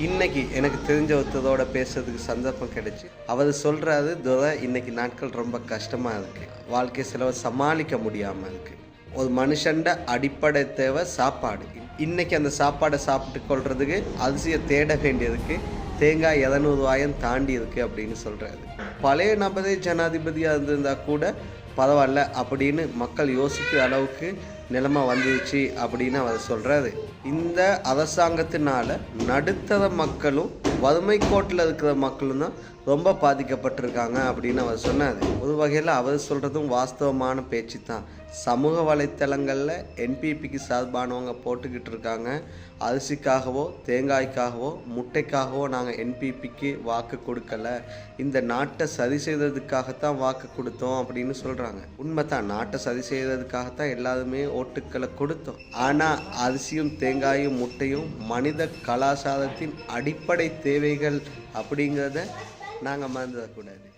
இன்னைக்கு எனக்கு தெரிஞ்ச ஒருத்தரோட பேசுறதுக்கு சந்தர்ப்பம் கிடைச்சி. அவர் சொல்றாரு துரை இன்னைக்கு நாட்கள் ரொம்ப கஷ்டமா இருக்கு. வாழ்க்கை செலவை சமாளிக்க முடியாம இருக்கு. ஒரு மனுஷன்ட அடிப்படை தேவை சாப்பாடு. இன்னைக்கு அந்த சாப்பாடை சாப்பிட்டு கொள்றதுக்கு அரிசியை தேட வேண்டியதுக்கு தேங்காய் இரநூறுவாயம் தாண்டி இருக்கு அப்படின்னு சொல்றாரு. பழைய நபரே ஜனாதிபதியாக இருந்திருந்தா கூட பரவாயில்ல அப்படின்னு மக்கள் யோசிக்கிற அளவுக்கு நிலைமை வந்துடுச்சு அப்படின்னு அவர் சொல்கிறாரு இந்த அரசாங்கத்தினால நடுத்தர மக்களும் வறுமை கோட்டில் இருக்கிற மக்களும் தான் ரொம்ப பாதிக்கப்பட்டிருக்காங்க அப்படின்னு அவர் சொன்னார். ஒரு வகையில் அவர் சொல்கிறதும் வாஸ்தவமான பேச்சு தான். சமூக வலைத்தளங்களில் என்பிபிக்கு சார்பானவங்க போட்டுக்கிட்டு இருக்காங்க. அரிசிக்காகவோ தேங்காய்க்காகவோ முட்டைக்காகவோ நாங்கள் என்பிபிக்கு வாக்கு கொடுக்கல. இந்த நாட்டை சரி செய்ததுக்காகத்தான் வாக்கு கொடுத்தோம் அப்படின்னு சொல்கிறாங்க உண்மை தான் நாட்டை சரி செய்ததுக்காகத்தான் எல்லாருமே ஓட்டுக்களை கொடுத்தோம். ஆனால் அரிசியும் தேங்காயும் முட்டையும் மனித கலாச்சாரத்தின் அடிப்படை தேவைகள் அப்படிங்கிறத நாங்கள் மறந்துடக்கூடாது.